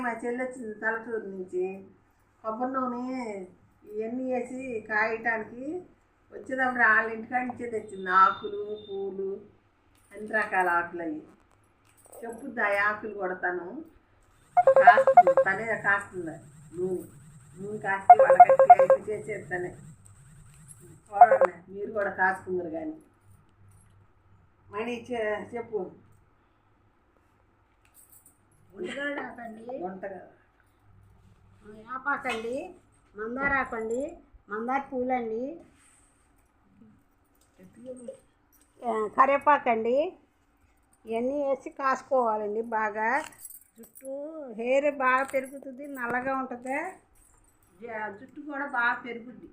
మా చెల్లి వచ్చింది తలటూరు నుంచి కొబ్బరి నూనె ఇవన్నీ వేసి కాయటానికి వచ్చేటప్పుడు వాళ్ళ ఇంటికాడ నుంచి తెచ్చింది. ఆకులు పూలు అన్ని రకాల ఆకులు అవి చెప్పుద్ది ఆ ఆకులు కొడతాను కాస్తుంది తనే కాస్తుంది. నూనె నూనె కాసి వాళ్ళకి చేసేది తనే. చూడండి మీరు కూడా కాసుకుందరు కానీ. మణి చె- చెప్పు ఉల్లిగడ్డాకండి వంటగా. యాపాకండి. మందారాకండి మందార పూలండి. ఆ, కరివేపాకండి. ఇవన్నీ వేసి కాసుకోవాలండి బాగా. జుట్టు హెయిర్ బాగా పెరుగుతుంది నల్లగా ఉంటుంది. జుట్టు కూడా బాగా పెరుగుద్ది.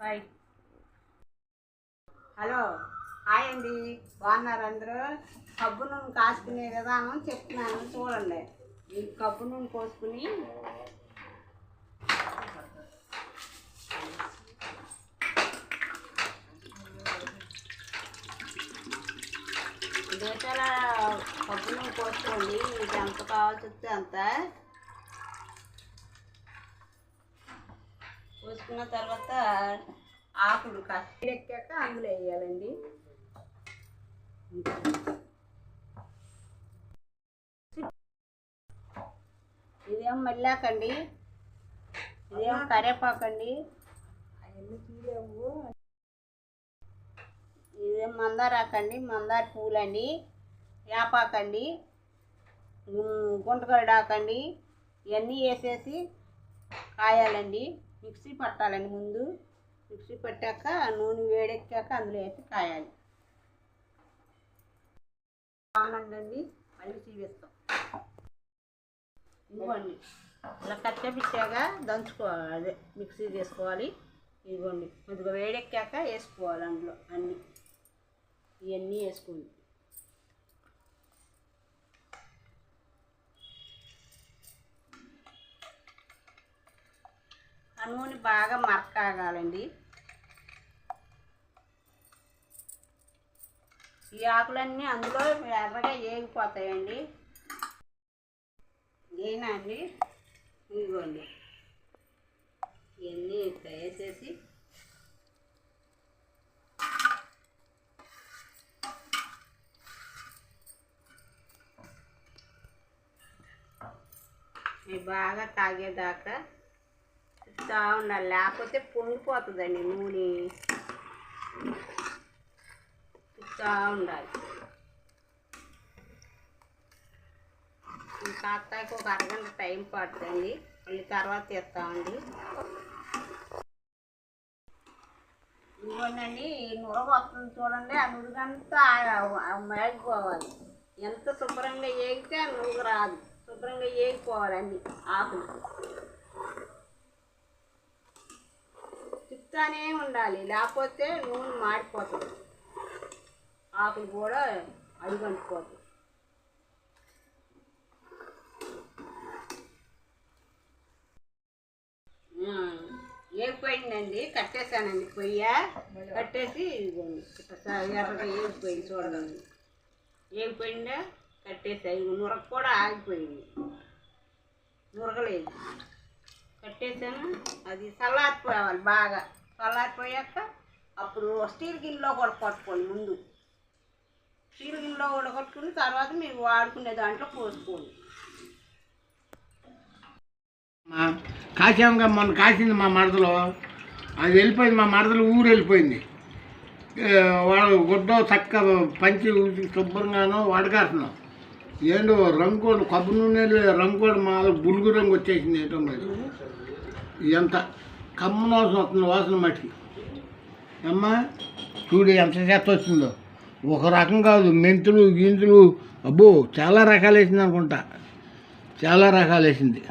Bye hello. హాయ్ అండి. బాగున్నారు అందరూ? కబ్బు నూనె కాసుకునే విధానం చెప్తున్నాను చూడండి. ఈ కబ్బు నూనె కోసుకుని దేశాల కబ్బు నూనె కోసుకోండి మీకు ఎంత కావాల్సి వస్తే అంత. పోసుకున్న తర్వాత ఆకులు కాస్త ఎక్కాక అందులో వేయాలండి. ఇదేం మల్లాకండి? ఇదేం కరేపాకండి? అవన్నీ ఇదేం మందారాకండి? మందార పూలండి. యాపాకండి. గుంటగరడాకండి ఇవన్నీ వేసేసి కాయాలండి. మిక్సీ పట్టాలండి ముందు. మిక్సీ పట్టాక నూనె వేడెక్కాక అందులో వేసి కాయాలి. బాగుందండి. మళ్ళీ చూపిస్తాం ఇదిగోండి. ఇలా కచ్చపిచ్చాగా దంచుకోవాలి అదే మిక్సీ చేసుకోవాలి. ఇదిగోండి. కొద్దిగా వేడెక్కాక వేసుకోవాలి అందులో అన్నీ. ఇవన్నీ వేసుకోండి. ఆ నూనె బాగా మరకాగాలండి. ఈ ఆకులన్నీ అందులో ఎర్రగా ఏగిపోతాయండి. ఏనా అండి ఇదిగోండి. ఇవన్నీ ఇట్లా వేసేసి ఇవి బాగా తాగేదాకా తిప్పుతూ ఉండాలి. లేకపోతే పొంగిపోతుందండి నూనె. తిప్పుతూ ఉండాలి. ఈ కాస్తాకి ఒక అరగంట టైం పడుతుంది. మళ్ళీ తర్వాత తీస్తామండి ఇదిగోండి ఈ నురగ వస్తుంది చూడండి. ఆ నురుగంతా మేగిపోవాలి ఎంత శుభ్రంగా ఏగితే ఆ నురుగు రాదు. శుభ్రంగా ఏగిపోవాలండి ఆకులు. తిప్పుతానే ఉండాలి. లేకపోతే నూనె మాడిపోతుంది. ఆకులు కూడా అడుగంటిపోతాయి ఏగిపోయిందండి కట్టేశానండి పొయ్య. కట్టేసి ఎర్రగా ఏగిపోయింది చూడండి. ఏగిపోయిందా? కట్టేసా నురక కూడా ఆగిపోయింది. నురగలేదు. కట్టేసాను అది చల్లారిపోవాలి బాగా. చల్లారిపోయాక అప్పుడు స్టీల్ గిన్నెలో కూడా కొట్టుకోండి ముందు. స్టీల్ గిన్నెలో తర్వాత మీరు వాడుకునే దాంట్లో పోసుకోండి. మా మొన్న కాసింది మా మరదలో. అది వెళ్ళిపోయింది మా మరదలు ఊరు వెళ్ళిపోయింది. ఏ, గుడ్డ చక్క పంచి శుభ్రంగానో శుభ్రంగాను వడగాస్తున్నాం. ఏంటో రంగు కొబ్బరి నూనె రంగు మా బులుగు రంగు వచ్చేసింది ఏంటో మరి. ఎంత కమ్మన వాసన వస్తుంది వాసన మట్టి అమ్మా చూడు ఎంత చేత వచ్చిందో ఒక రకం కాదు మెంతులు గింజలు అబ్బో చాలా రకాలు వేసింది అనుకుంటా. చాలా రకాలు వేసింది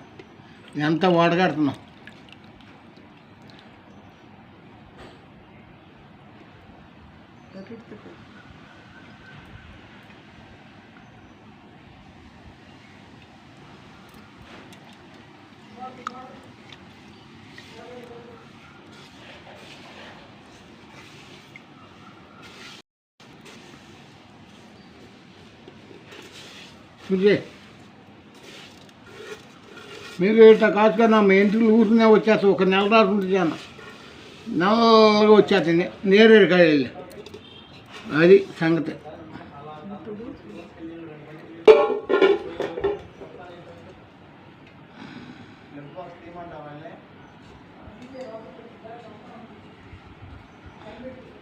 ఎంత వాడగడుతున్నాం? చూసే. మీరు ఇట్లా కదా మా ఇంటికి ఊరినే వచ్చేస్తా ఒక నెల రాసి ఉంటుంది అన్న నల్లగా వచ్చేస్తాయి నేరేడు కాయలు. అది సంగతి. Thank you.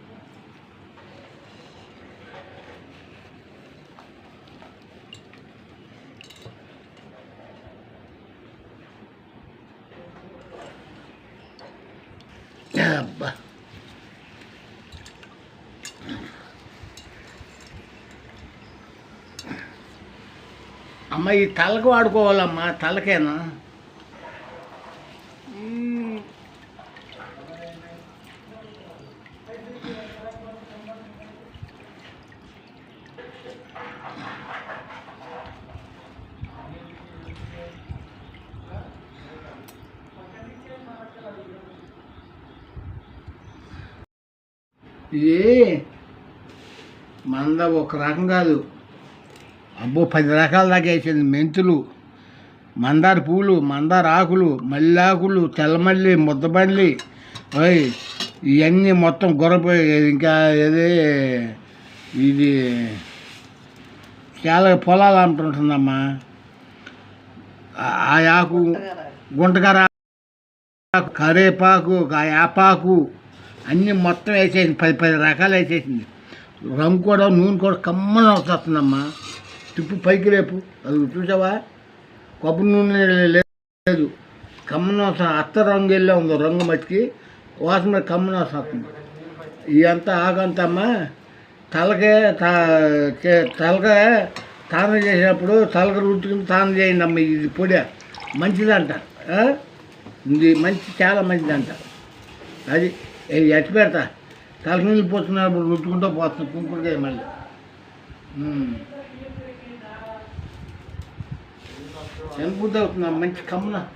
అబ్బా అమ్మ ఈ తలకు వాడుకోవాలమ్మా తలకేనా? ఇది మంద ఒక రకం కాదు. అబ్బో పది రకాల దాకా వేసింది. మెంతులు మందార పూలు మందార ఆకులు మల్లాకులు తెల్లమల్లి ముద్దబండ్లి ఓయ్ ఇవన్నీ మొత్తం గొర్రపోయి ఇంకా ఏది? ఇది చాలా పొలాలు అంటుంటుందమ్మా. ఆ- ఆకు గుంటకర కరేపాకు ఆ యాపాకు అన్నీ మొత్తం వేసేసింది. పది పది రకాలు వేసేసింది. రంగు కూడా నూనె కూడా కమ్మన వస్తుందమ్మా తిప్పు పైకి రేపు అది చూసావా? కొబ్బరి నూనె లేదు. కమ్మన వస్తుంది అత్త రంగు వెళ్ళే ఉంది రంగు మట్టికి. వాసన కమ్మన వస్తుంది ఇదంతా ఆగంతమ్మా. తలకే తా- చే- తలకే చేసినప్పుడు తలక రుచుకుని తానం చేయండి అమ్మ ఇది పొడి. మంచిదంట. ఇది మంచి చాలా మంచిదంట. అది ఇది ఎట్టి పెడతా. తలకి నీళ్ళు ఇప్పుడు రుద్దుకుంటూ పోతున్నా కుంకుడుకాయ మళ్ళీ. ఉమ్. ఎంత బుద్ధి మంచి కమ్మున.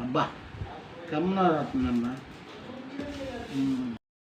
అబ్బా కమ్మున అవుతుందమ్మా